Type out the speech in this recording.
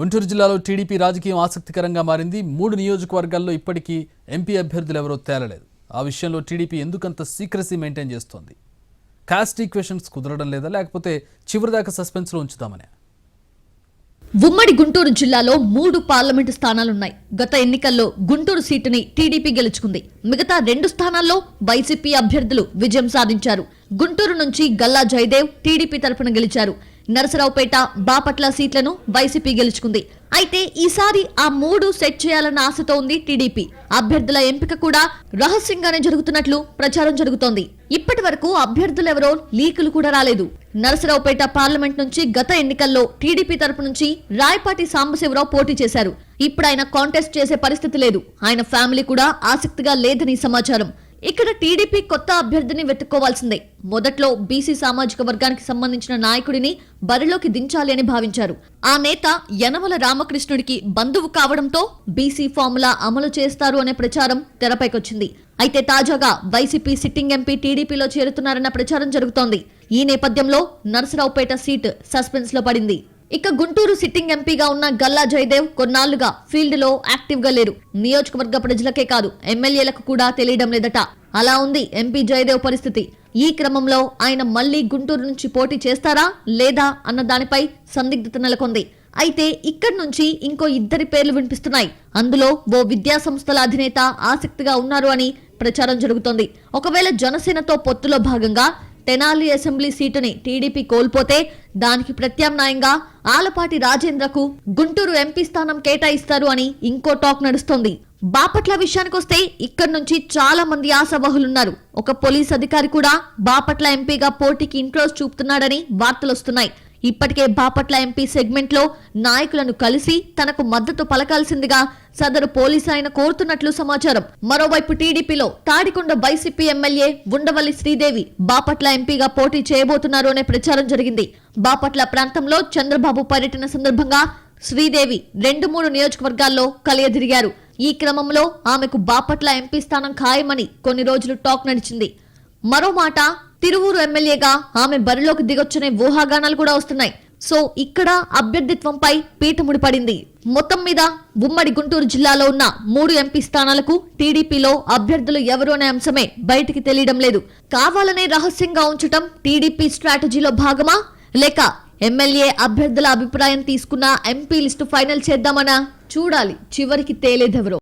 గుంటూరు జిల్లాలో టీడీపీ రాజకీయం ఆసక్తికరంగా మారింది. మూడు నియోజకవర్గాల్లో ఇప్పటికీ ఎంపీ అభ్యర్థులు ఎవరో తేలలేదు. ఆ విషయంలో టీడీపీ ఎందుకంత సీక్రసీ మెయింటైన్ చేస్తోంది? కాస్ట్ ఈక్వేషన్స్ కుదరడం లేదా? లేకపోతే చివరిదాకా సస్పెన్స్లో ఉంచుదామనే ఉమ్మడి గుంటూరు జిల్లాలో మూడు పార్లమెంటు స్థానాలున్నాయి. గత ఎన్నికల్లో గుంటూరు సీటుని టీడీపీ గెలుచుకుంది. మిగతా రెండు స్థానాల్లో వైసీపీ అభ్యర్థులు విజయం సాధించారు. గుంటూరు నుంచి గల్లా జయదేవ్ టీడీపీ తరఫున గెలిచారు. నరసరావుపేట బాపట్ల సీట్లను వైసీపీ గెలుచుకుంది. అయితే ఈసారి ఆ మూడు సెట్ చేయాలన్న ఆశతో ఉంది టీడీపీ. అభ్యర్థుల ఎంపిక కూడా రహస్యంగానే జరుగుతున్నట్లు ప్రచారం జరుగుతోంది. ఇప్పటి వరకు అభ్యర్థులెవరో లీకులు కూడా రాలేదు. నరసరావుపేట పార్లమెంట్ నుంచి గత ఎన్నికల్లో టీడీపీ తరపు నుంచి రాయపాటి సాంబశివరావు పోటీ చేశారు. ఇప్పుడు ఆయన కాంటెస్ట్ చేసే పరిస్థితి లేదు. ఆయన ఫ్యామిలీ కూడా ఆసక్తిగా లేదని సమాచారం. ఇక్కడ టీడీపీ కొత్త అభ్యర్థిని వెతుక్కోవాల్సిందే. మొదట్లో బీసీ సామాజిక వర్గానికి సంబంధించిన నాయకుడిని బరిలోకి దించాలి అని భావించారు. ఆ నేత యనమల రామకృష్ణుడికి బంధువు కావడంతో బీసీ ఫార్ములా అమలు చేస్తారు అనే ప్రచారం తెరపైకొచ్చింది. అయితే తాజాగా వైసీపీ సిట్టింగ్ ఎంపీ టీడీపీలో చేరుతున్నారన్న ప్రచారం జరుగుతోంది. ఈ నేపథ్యంలో నరసరావుపేట సీట్ సస్పెన్స్లో పడింది. ఇక గుంటూరు సిట్టింగ్ ఎంపీగా ఉన్న గల్లా జయదేవ్ కొన్నాళ్ళుగా ఫీల్డ్లో యాక్టివ్గా లేరు. నియోజకవర్గ ప్రజలకే కాదు ఎమ్మెల్యేలకు కూడా తెలియడం లేదట. అలా ఉంది ఎంపీ జయదేవ్ పరిస్థితి. ఈ క్రమంలో ఆయన మళ్ళీ గుంటూరు నుంచి పోటీ చేస్తారా లేదా అన్న దానిపై సందిగ్ధత నెలకొంది. అయితే ఇక్కడి నుంచి ఇంకో ఇద్దరి పేర్లు వినిపిస్తున్నాయి. అందులో ఓ విద్యా సంస్థల అధినేత ఆసక్తిగా ఉన్నారు అని ప్రచారం జరుగుతోంది. ఒకవేళ జనసేనతో పొత్తులో భాగంగా తెనాలి అసెంబ్లీ సీటుని టీడీపీ కోల్పోతే దానికి ప్రత్యామ్నాయంగా ఆలపాటి రాజేంద్రకు గుంటూరు ఎంపీ స్థానం కేటాయిస్తారు అని ఇంకో టాక్ నడుస్తోంది. బాపట్ల విషయానికొస్తే ఇక్కడి నుంచి చాలా మంది ఆశావహులున్నారు. ఒక పోలీస్ అధికారి కూడా బాపట్ల ఎంపీగా పోటీకి ఇంట్రెస్ట్ చూపుతున్నాడని వార్తలొస్తున్నాయి. ఇప్పటికే బాపట్ల ఎంపీ సెగ్మెంట్లో నాయకులను కలిసి తనకు మద్దతు పలకాల్సిందిగా సదరు పోలీసు ఆయన కోరుతున్నట్లు సమాచారం. మరోవైపు టీడీపీలో తాడికొండ వైసీపీ ఎమ్మెల్యే ఉండవల్లి శ్రీదేవి బాపట్ల ఎంపీగా పోటీ చేయబోతున్నారు అనే ప్రచారం జరిగింది. బాపట్ల ప్రాంతంలో చంద్రబాబు పర్యటన సందర్భంగా శ్రీదేవి రెండు మూడు నియోజకవర్గాల్లో కలియదిరిగారు. ఈ క్రమంలో ఆమెకు బాపట్ల ఎంపీ స్థానం ఖాయమని కొన్ని రోజులు టాక్ నడిచింది. మరో మాట తిరువూరు ఎమ్మెల్యేగా ఆమె బరిలోకి దిగొచ్చనే ఊహాగానాలు కూడా వస్తున్నాయి. సో ఇక్కడ అభ్యర్థిత్వంపై పీఠముడి పడింది మొత్తం మీద ఉమ్మడి గుంటూరు జిల్లాలో ఉన్న మూడు ఎంపీ స్థానాలకు టీడీపీలో అభ్యర్థులు ఎవరు అనే అంశమే బయటికి తెలియడం లేదు. కావాలనే రహస్యంగా ఉంచటం టీడీపీ స్ట్రాటజీలో భాగమా? లేక ఎమ్మెల్యే అభ్యర్థుల అభిప్రాయం తీసుకున్న ఎంపీ లిస్టు ఫైనల్ చేద్దామనా? చూడాలి. చివరికి తేలేదెవరో.